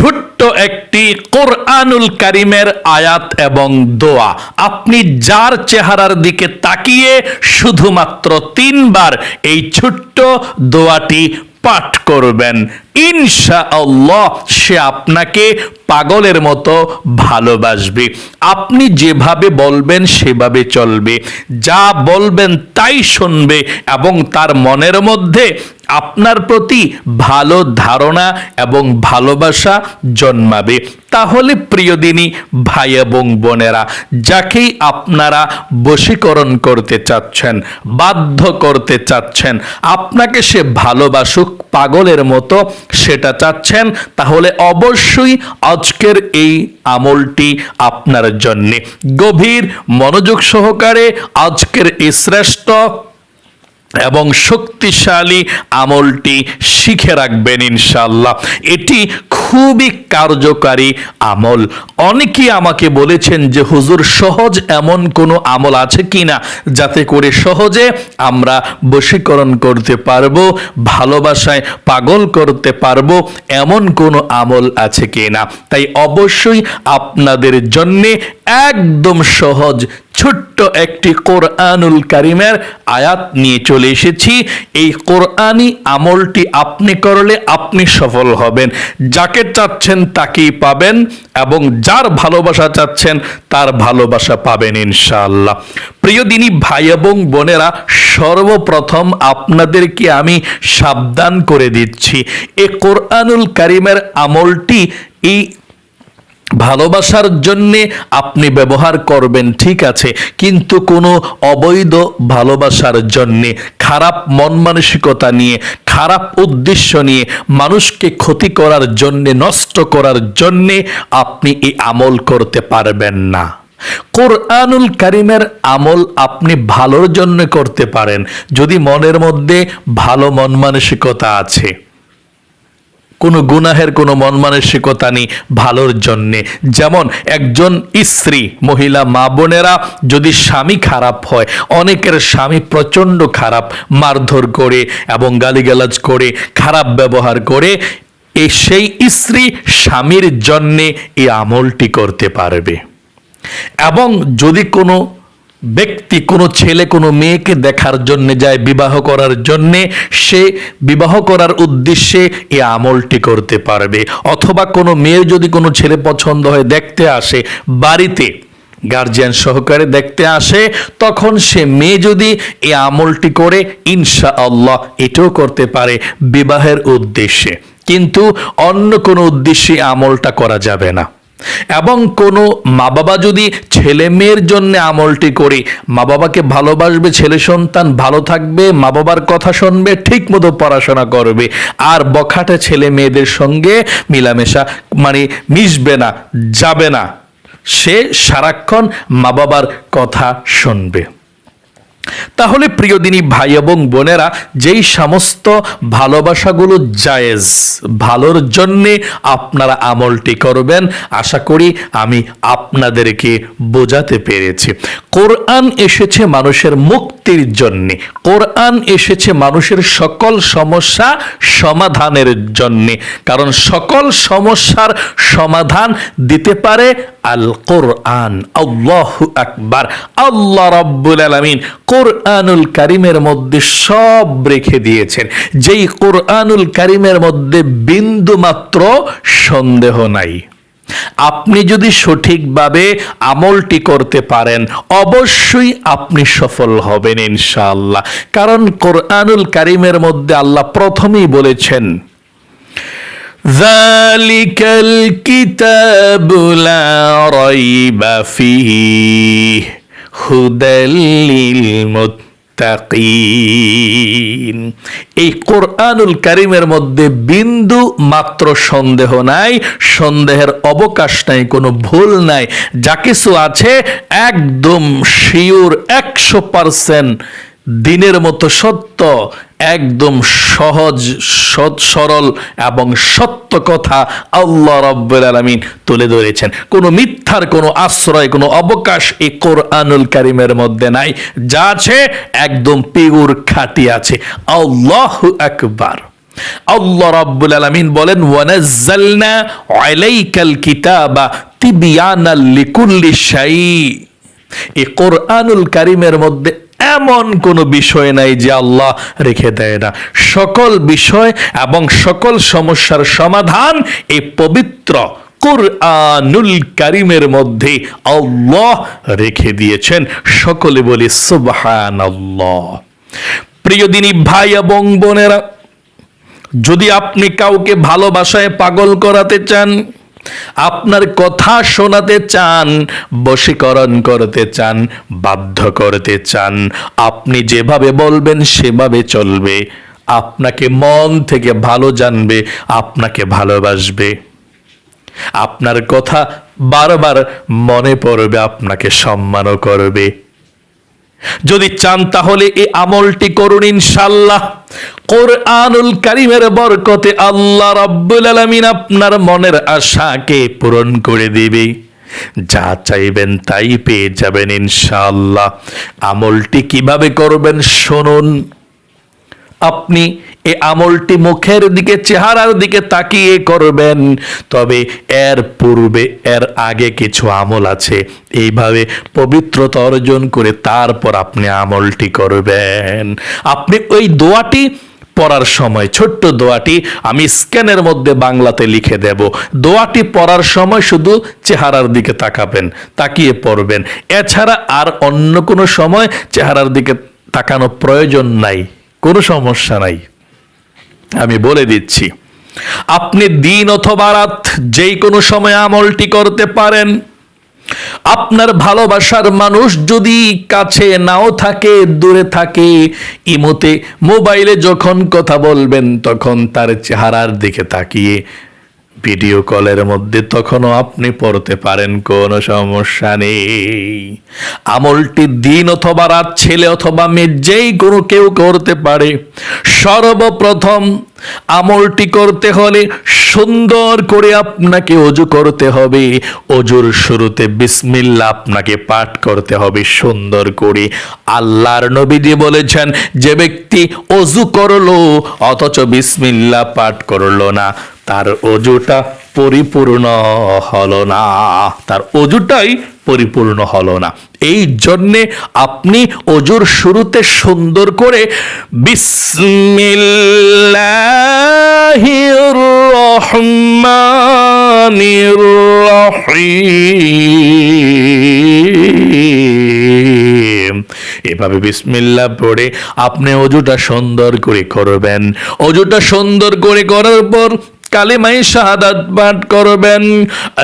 ছোট্ট একটি কোরআনুল কারিমের আয়াত এবং দোয়া। আপনি যার চেহারার দিকে তাকিয়ে শুধুমাত্র তিনবার এই ছোট্ট দোয়াটি পাঠ করবেন। ইনশা আল্লাহ সে আপনাকে পাগলের মতো ভালোবাসবে। আপনি যেভাবে বলবেন সেভাবে চলবে। যা বলবেন তাই শুনবে এবং তার মনের মধ্যে আপনার প্রতি ভালো ধারণা এবং ভালোবাসা জন্মাবে। তাহলে প্রিয়দিনী ভাই এবং বোনেরা, যাকেই আপনারা বশীকরণ করতে চাচ্ছেন, বাধ্য করতে চাচ্ছেন, আপনাকে সে ভালোবাসুক পাগলের মতো সেটা চাচ্ছেন, তাহলে অবশ্যই আজকের এই আমলটি আপনার জন্যে। গভীর মনোযোগ সহকারে আজকের এই শ্রেষ্ঠ এবং শক্তিশালী আমলটি শিখে রাখবেন ইনশাল্লাহ এটি খুবই কার্যকারী আমল। অনেকেই আমাকে বলেছেন যে, হুজুর, সহজ এমন কোনো আমল আছে কিনা যাতে করে সহজে আমরা বশীকরণ করতে পারব, ভালোবাসায় পাগল করতে পারব, এমন কোনো আমল আছে কিনা? তাই অবশ্যই আপনাদের জন্যে একদম সহজ, ছোট্ট একটি কোরআনুল কারিমের আয়াত নিয়ে চলে এসেছি। এই কোরআনি আমলটি আপনি করলে আপনি সফল হবেন। যাকে চাচ্ছেন তাকেই পাবেন এবং যার ভালোবাসা চাচ্ছেন তার ভালোবাসা পাবেন ইনশাআল্লাহ। প্রিয় দিনী ভাই এবং বোনেরা, সর্বপ্রথম আপনাদেরকে আমি সাবধান করে দিচ্ছি। এ কোরআনুল কারিমের আমলটি এই ভালোবাসার জন্যে আপনি ব্যবহার করবেন, ঠিক আছে। কিন্তু কোনো অবৈধ ভালোবাসার জন্যে, খারাপ মন মানসিকতা নিয়ে, খারাপ উদ্দেশ্য নিয়ে, মানুষকে ক্ষতি করার জন্যে, নষ্ট করার জন্যে আপনি এই আমল করতে পারবেন না। কোরআনুল কারিমের আমল আপনি ভালোর জন্য করতে পারেন, যদি মনের মধ্যে ভালো মন মানসিকতা আছে। কোনো গুনাহের, কোনো মন মানসিকতা নেই ভালোর জন্যে। যেমন একজন স্ত্রী, মহিলা, মা বোনেরা যদি স্বামী খারাপ হয়, অনেকের স্বামী প্রচণ্ড খারাপ, মারধর করে এবং গালিগালাজ করে, খারাপ ব্যবহার করে, এ সেই স্ত্রী স্বামীর জন্যে এই আমলটি করতে পারবে। এবং যদি কোনো ব্যক্তি কোনো ছেলে, কোনো মেয়েকে দেখার জন্যে যায় বিবাহ করার জন্যে, সে বিবাহ করার উদ্দেশ্যে এ আমলটি করতে পারবে। অথবা কোনো মেয়ের যদি কোনো ছেলে পছন্দ হয় দেখতে আসে, বাড়িতে গার্জিয়ান সহকারে দেখতে আসে, তখন সে মেয়ে যদি এ আমলটি করে ইনশা আল্লাহ এটাও করতে পারে বিবাহের উদ্দেশ্যে। কিন্তু অন্য কোনো উদ্দেশ্যে আমলটা করা যাবে না। এবং কোনো মা বাবা যদি ছেলে মেয়ের জন্য আমলটি করে মা বাবাকে ভালোবাসবে, ছেলে সন্তান ভালো থাকবে মা বাবার কথা শুনবে ঠিক মতো পড়াশোনা করবে, আর বখাটে ছেলে মেয়েদের সঙ্গে মিলামেশা মানে মিশবে না, যাবে না। সে সারাক্ষণ মা বাবার কথা শুনবে। তাহলে প্রিয়দিনী ভাই এবং বোনেরা, যেই সমস্ত ভালোবাসাগুলো জায়েজ, ভালোর জন্যে আপনারা আমলটি করবেন, আশা করি আমি আপনাদেরকে বোঝাতে পেরেছি। কোরআন এসেছে মানুষের মুক্তির জন্যে, কোরআন এসেছে মানুষের সকল সমস্যা সমাধানের জন্যে, কারণ সকল সমস্যার সমাধান দিতে পারে আল কোরআন আল্লাহ আকবার। আল্লাহ রাব্বুল আলামিন কোরআনুল কারিমের মধ্যে সব রেখে দিয়েছেন যেই কোরআনুল কারিমের মধ্যে বিন্দু মাত্র সন্দেহ নাই আপনি যদি সঠিকভাবে আমলটি করতে পারেন অবশ্যই আপনি সফল হবেন ইনশাআল্লাহ কারণ কোরআনুল কারিমের মধ্যে আল্লাহ প্রথমেই বলেছেন ذلك الكتاب لا ريب فيه মুত্তাকিন। এই কোরআনুল কারিমের মধ্যে বিন্দু মাত্র সন্দেহ নাই, সন্দেহের অবকাশ নাই, কোনো ভুল নাই। যা কিছু আছে একদম শিওর, একশো পারসেন্ট দিনের মতো সত্য। একদম সহজ, সৎ, সরল এবং সত্য কথা আল্লাহ রব্বুল আলমিন তুলে ধরেছেন। কোনো মিথ্যার, কোনো আশ্রয়, কোনো অবকাশ এই কোরআনুল কারিমের মধ্যে নাই। যা আছে একদম পিউর খাঁটি আছে। আল্লাহ আকবার। আল্লাহ রাব্বুল আলামিন বলেন, ওয়ানাজ্জালনা আলাইকাল কিতাবা তিবিয়ানাল লিকুল্লি শাই এই কোরআনুল কারিমের মধ্যে এমন কোনো বিষয় নাই যে আল্লাহ রেখে দেয় না। সকল বিষয় এবং সকল সমস্যার সমাধান এই পবিত্র কোরআনুল কারিমের মধ্যে আল্লাহ রেখে দিয়েছেন। সকলে বলি সুবহান আল্লাহ প্রিয় দিনী ভাই এবং বোনেরা, যদি আপনি কাউকে ভালোবাসায় পাগল করাতে চান আপনার কথা শোনাতে চান, বশীকরণ করতে চান, বাধ্য করতে চান। আপনি যেভাবে বলবেন, সেভাবে চলবে। আপনাকে মন থেকে ভালো জানবে, আপনাকে ভালোবাসবে। আপনার কথা বারবার মনে পড়বে, আপনাকে সম্মানও করবে। যদি চান তাহলে এই আমলটি করুন ইনশাল্লাহ কোরআনুল কারিমের বরকতে আল্লাহ রাব্বুল আলামিন আপনার মনের আশাকে পূরণ করে দিবে। যা চাইবেন তাই পেয়ে যাবেন ইনশাআল্লাহ। আমলটি কীভাবে করবেন শুনুন। আপনি এই আমলটি মুখের দিকে, চেহারার দিকে তাকিয়ে করবেন। তবে এর পূর্বে, এর আগে কিছু আমল আছে। এইভাবে পবিত্রতা অর্জন করে তারপর আপনি আমলটি করবেন। আপনি ওই দোয়াটি পড়ার সময়, ছোট্ট দোয়াটি আমি স্ক্যানের মধ্যে বাংলাতে লিখে দেব। দোয়াটি পড়ার সময় শুধু চেহারার দিকে তাকাবেন, তাকিয়ে পড়বেন। এছাড়া আর অন্য কোনো সময় চেহারার দিকে তাকানো প্রয়োজন নাই, কোনো সমস্যা নাই। আমি বলে দিচ্ছি, আপনি দিন অথবা রাত যেই কোনো সময় আমলটি করতে পারেন। আপনার ভালোবাসার মানুষ যদি কাছে নাও থাকে, দূরে থাকে, ইমোতে, মোবাইলে যখন কথা বলবেন, তখন তার চেহারার দিকে তাকিয়ে ভিডিও কলের মধ্যে তখনও আপনি পড়তে পারেন, কোনো সমস্যা নেই। আমলটি দিন অথবা রাত, ছেলে অথবা মেয়ে, যেই কোনো কেউ করতে পারে। সর্বপ্রথম আমলটি করতে হলে সুন্দর করে আপনাকে অজু করতে হবে। অজুর শুরুতে বিসমিল্লা আপনাকে পাঠ করতে হবে সুন্দর করে। আল্লাহর নবীজি বলেছেন, যে ব্যক্তি অজু করল, অথচ বিসমিল্লা পাঠ করল না, তার অজুটা পরিপূর্ণ হলো না। তার অজুটাই পরিপূর্ণ হলো না। এই জন্যে আপনি অজুর শুরুতে সুন্দর করে এভাবে বিসমিল্লাহ পড়ে আপনি অজুটা সুন্দর করে করবেন। অজুটা সুন্দর করে করার পর কালিমাই শাহাদাত পাঠ করবেন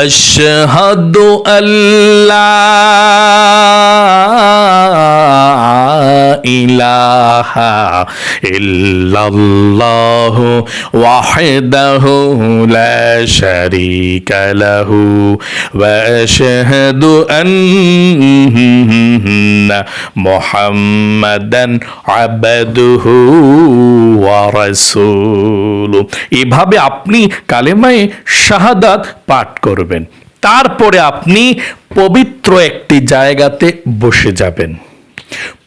আশহাদু আল্লাহ ইলাহা ইল্লাল্লাহু ওয়াহদাহু লা শারীকা লাহু ওয়া আশহাদু আন্না মুহাম্মাদান আবদুহু ওয়া রাসূলুহু এভাবে আপনি কালেমায়ে শাহাদাত পাঠ করবেন। তারপরে আপনি পবিত্র একটি জায়গাতে বসে যাবেন।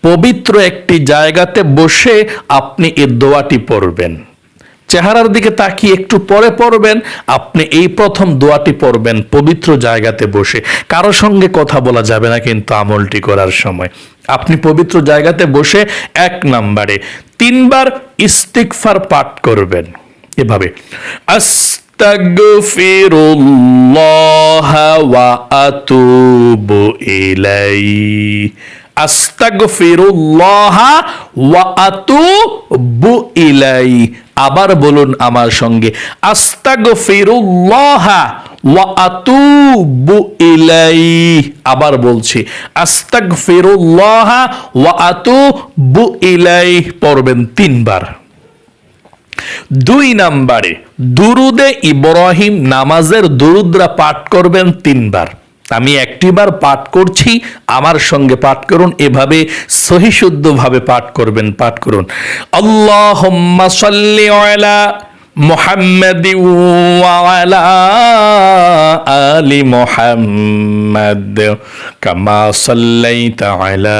পবিত্র একটি জায়গাতে বসে আপনি এ দোয়াটি পড়বেন। চেহারার দিকে তাকিয়ে একটু পরে পড়বেন, আপনি এই প্রথম দোয়াটি পড়বেন পবিত্র জায়গাতে বসে। কারও সঙ্গে কথা বলা যাবে না কিন্তু আমলটি করার সময়। আপনি পবিত্র জায়গাতে বসে এক নাম্বারে তিনবার ইস্তিকফার পাঠ করবেন। এভাবে, আস্তাগফিরুল্লাহ ওয়া আতুবু ইলাই আবার বলুন আমার সঙ্গে ওয়া আতুবু ইলাই। আবার বলছি, আস্তাগফিরুল্লাহ ওয়া আতুবু ইলাই। পড়বেন তিনবার। দুই নাম্বারে, দুরুদে ইব্রাহিম নামাজের দুরুদরা পাঠ করবেন তিনবার। আমি একটিবার পাঠ করছি, আমার সঙ্গে পাঠ করুন, এভাবে সহিশুদ্ধভাবে পাঠ করবেন, পাঠ করুন। আল্লাহ মোহাম্মদ আলি মোহাম্মদ, কামা সাল্লাইতা আলা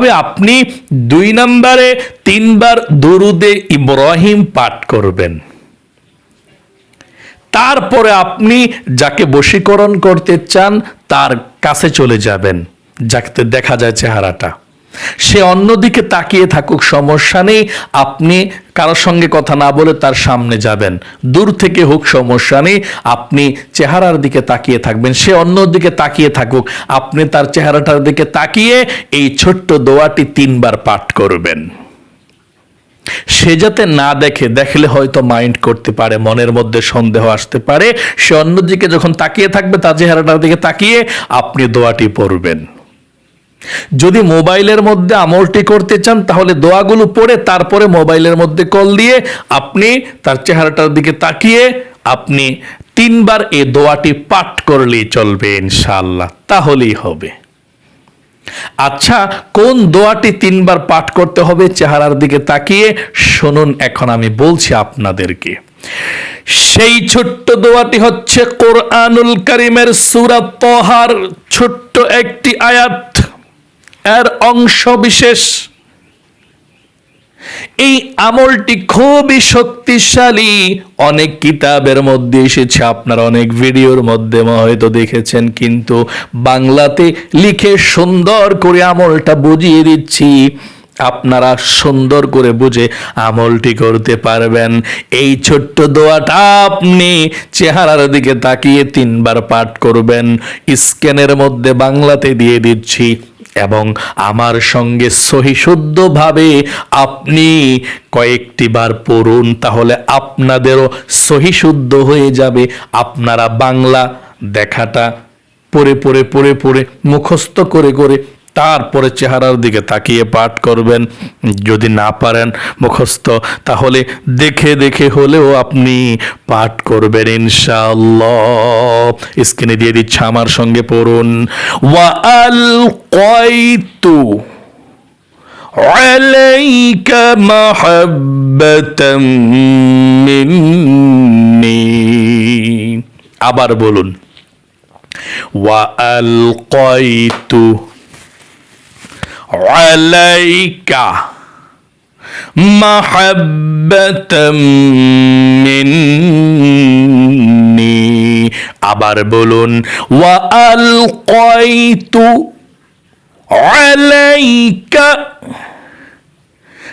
এভাবে আপনি দুই নম্বরে তিনবার দরুদে ইব্রাহিম পাঠ করবেন। তারপরে আপনি যাকে বশীকরণ করতে চান, তার কাছে চলে যাবেন, যাকে দেখা যায় চেহারাটা। সে অন্যদিকে তাকিয়ে থাকুক, সমস্যা নেই। আপনি কারোর সঙ্গে কথা না বলে তার সামনে যাবেন। দূর থেকে হোক, সমস্যা নেই। আপনি চেহারার দিকে তাকিয়ে থাকবেন। সে অন্যদিকে তাকিয়ে থাকুক। আপনি তার চেহারাটার দিকে তাকিয়ে এই ছোট্ট দোয়াটি তিনবার পাঠ করবেন। সে যাতে না দেখে, দেখলে হয়তো মাইন্ড করতে পারে, মনের মধ্যে সন্দেহ আসতে পারে। সে অন্যদিকে যখন তাকিয়ে থাকবে, তার চেহারাটার দিকে তাকিয়ে আপনি দোয়াটি পড়বেন। যদি মোবাইলের মধ্যে আমলটি করতে চান, তাহলে দোয়াগুলো পড়ে তারপরে মোবাইলের মধ্যে কল দিয়ে আপনি তার চেহারাটার দিকে তাকিয়ে আপনি তিনবার এই দোয়াটি পাঠ করলেই চলবে ইনশাআল্লাহ। তাহলেই হবে। আচ্ছা কোন দোয়াটি তিনবার পাঠ করতে হবে চেহারার দিকে তাকিয়ে? শুনুন, এখন আমি বলছি আপনাদেরকে। সেই ছোট্ট দোয়াটি হচ্ছে কোরআনুল করিমের সুরাত ছোট্ট একটি আয়াত। এর অংশ বিশেষ। এই আমলটি খুবই শক্তিশালী। অনেক কিতাবের মধ্যে এসেছে, আপনারা অনেক ভিডিওর মধ্যে হয়তো দেখেছেন, কিন্তু বাংলাতে লিখে সুন্দর করে আমলটা বুঝিয়ে দিচ্ছি। আপনারা সুন্দর করে বুঝে আমলটি করতে পারবেন। এই ছোট্ট দোয়াটা আপনি চেহারার দিকে তাকিয়ে তিনবার পাঠ করবেন। স্ক্যানের মধ্যে বাংলাতে দিয়ে দিচ্ছি। এবং আমার সঙ্গে সহিশুদ্ধভাবে আপনি কয়েকটি বার পড়ুন, তাহলে আপনাদেরও সহিশুদ্ধ হয়ে যাবে। আপনারা বাংলা দেখাটা পড়ে পড়ে পড়ে পড়ে, মুখস্থ করে করে তারপরে চেহারার দিকে তাকিয়ে পাঠ করবেন যদি না পারেন মুখস্থ তাহলে দেখে দেখে হলেও আপনি পাঠ করবেন ইনশাআল্লাহ স্ক্রিনে দিয়ে দিচ্ছে আমার সঙ্গে পড়ুন ওয়া আল কয়তু عليك محبة مني আবার বলুন وألقيت عليك محبة مني আবার বলুন وألقيت عليك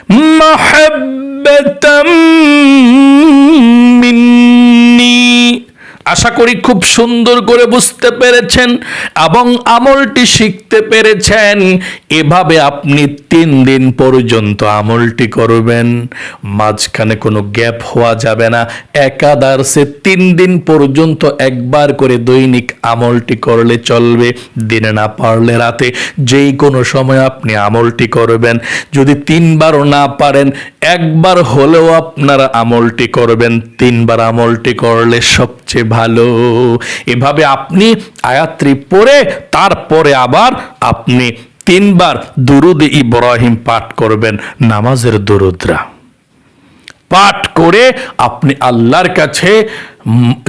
محبة مني আশা করি খুব সুন্দর করে বুঝতে পেরেছেন এবং আমলটি শিখতে পেরেছেন। এভাবে আপনি তিন দিন পর্যন্ত আমলটি করবেন। মাঝখানে কোনো গ্যাপ হওয়া যাবে না। একাদার্সে তিন দিন পর্যন্ত একবার করে দৈনিক আমলটি করলে চলবে। দিনে না পারলে রাতে যেই কোনো সময় আপনি আমলটি করবেন। যদি তিনবারও না পারেন, একবার হলেও আপনারা আমলটি করবেন। তিনবার আমলটি করলে সবচেয়ে ভালো। এভাবে আপনি আয়াত্রী পড়ে, তারপরে আবার আপনি তিনবার দুরুদ ইব্রাহিম পাঠ করবেন, নামাজের দুরুদ্রা। পাঠ করে আপনি আল্লাহর কাছে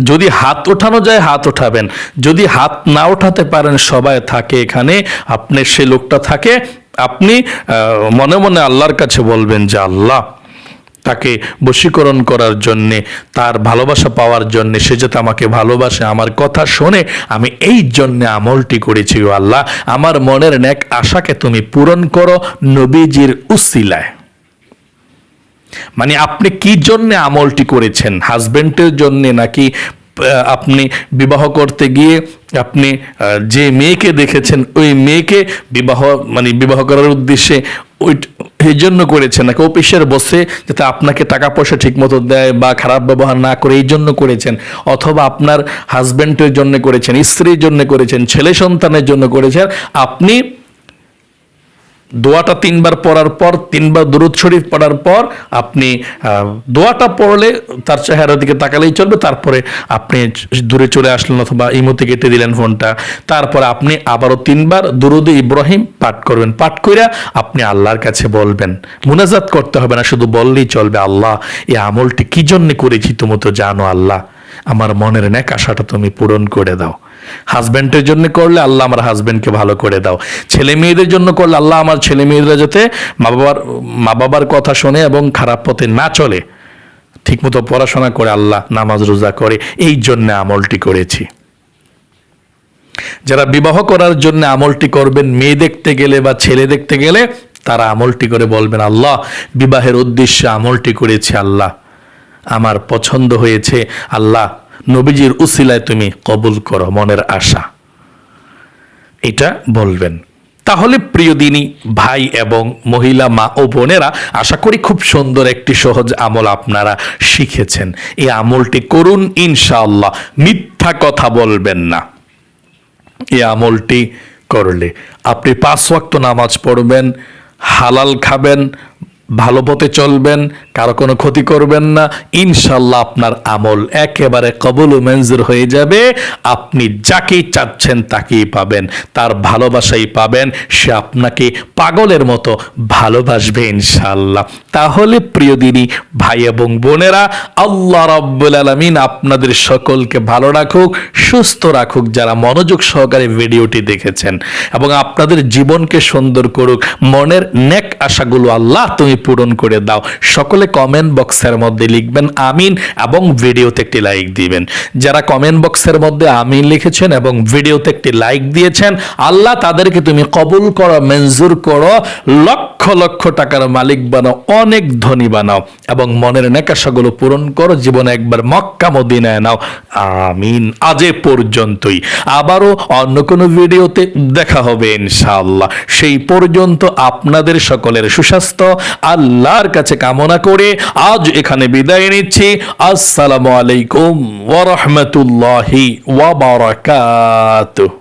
যদি হাত ওঠানো যায় হাত ওঠাবেন। যদি হাত না ওঠাতে পারেন, সবাই থাকে এখানে, আপনি সে লোকটা থাকে, আপনি মনে মনে আল্লাহর কাছে বলবেন যে, আল্লাহ তাকে বশীকরণ করার জন্যে, তার ভালোবাসা পাওয়ার জন্যে, সে যাতে আমাকে ভালোবাসে, আমার কথা শোনে, আমি এই জন্যে আমলটি করেছি, ও আল্লাহ। আমার মনের ন্যাক আশাকে তুমি পূরণ করো নবীজির উসিলায়। মানে আপনি কি জন্য আমলটি করেছেন? হাজবেন্ডের জন্য নাকি আপনি বিবাহ করতে গিয়ে আপনি যে মেয়েকে দেখেছেন, ওই মেয়েকে বিবাহ মানে বিবাহ করার উদ্দেশ্যে ওই এই জন্য করেছেন নাকি? অফিসের বসে যাতে আপনাকে টাকা পয়সা ঠিক মতো দেয় বা খারাপ ব্যবহার না করে এই জন্য করেছেন? অথবা আপনার হাজব্যান্ডের জন্য করেছেন, স্ত্রীর জন্য করেছেন ছেলে সন্তানের জন্য করেছেন, আপনি দোয়াটা তিনবার পড়ার পর, তিনবার দুরুদ শরীফ পড়ার পর আপনি দোয়াটা পড়লে তার চেহারার দিকে তাকালেই চলবে, তারপরে আপনি দূরে চলে আসলেন অথবা ইমোতে কেটে দিলেন ফোনটা। তারপরে আপনি আবারও তিনবার দুরুদ ইব্রাহিম পাঠ করবেন। পাঠ কইরা আপনি আল্লাহর কাছে বলবেন। মুনাজাত করতে হবে না, শুধু বললেই চলবে, আল্লাহ, এই আমলটি কি জন্য করেছি তুমি তো জানো আল্লাহ? আমার মনের ন্যাক আশাটা তুমি পূরণ করে দাও। হাজব্যান্ডের জন্য করলে আল্লাহ আমার হাজব্যান্ডকে ভালো করে দাও। ছেলে মেয়েদের জন্য করলে আল্লাহ আমার ছেলে মেয়েরা যাতে মা বাবার মা বাবার কথা শোনে এবং খারাপ পথে না চলে। ঠিকমতো পড়াশোনা করে আল্লাহ নামাজ রোজা করে, এই জন্য আমলটি করেছি। যারা বিবাহ করার জন্য আমলটি করবেন, মেয়ে দেখতে গেলে বা ছেলে দেখতে গেলে, তারা আমলটি করে বলবেন, আল্লাহ, বিবাহের উদ্দেশ্যে আমলটি করেছে আল্লাহ। আমার পছন্দ হয়েছে, আল্লাহ নবীজির উসিলায় তুমি কবুল করো, মনের আশা। এটা বলবেন। তাহলে প্রিয় দিনী, ভাই এবং মহিলা, মা ও বোনেরা, আশা করি খুব সুন্দর একটি সহজ আমল আপনারা শিখেছেন। এই আমলটি করুন, ইনশাআল্লাহ। মিথ্যা কথা বলবেন না। এই আমলটি করলে আপনি পাঁচ ওয়াক্ত নামাজ পড়বেন, হালাল খাবেন ভালো পথে চলবেন, কারও কোনো ক্ষতি করবেন না। ইনশাল্লাহ আপনার আমল একেবারে কবুল মঞ্জুর হয়ে যাবে। আপনি যাকেই চাচ্ছেন তাকেই পাবেন, তার ভালোবাসাই পাবেন, সে আপনাকে পাগলের মতো ভালোবাসবে ইনশাল্লাহ তাহলে প্রিয় দিনী, ভাই এবং বোনেরা, আল্লাহ রব্বুল আলামিন আপনাদের সকলকে ভালো রাখুক, সুস্থ রাখুক, যারা মনোযোগ সহকারে ভিডিওটি দেখেছেন। এবং আপনাদের জীবনকে সুন্দর করুক, মনের নেক আশাগুলো আল্লাহ তুমি পূরণ করে দাও। সকলে কমেন্ট বক্সের মধ্যে লিখবেন আমিন এবং ভিডিওতে একটি লাইক দিবেন। যারা কমেন্ট বক্সের মধ্যে আমিন লিখেছেন এবং ভিডিওতে একটি লাইক দিয়েছেন, আল্লাহ তাদেরকে তুমি কবুল করো, মঞ্জুর করো, লক্ষ লক্ষ টাকার মালিক বানাও, অনেক ধনী বানাও এবং মনের নেকাশাগুলো পূরণ করো, জীবনে একবার মক্কা মদিনায় নাও। আমিন। আজে পর্যন্তই। আবারও অন্য কোনো ভিডিওতে দেখা হবে ইনশাআল্লাহ। সেই পর্যন্ত আপনাদের সকলের সুস্বাস্থ্য। আল্লাহর কাছে কামনা করে আজ এখানে বিদায় নিচ্ছি। আসসালামু আলাইকুম ওয়া বারাকাতুহু।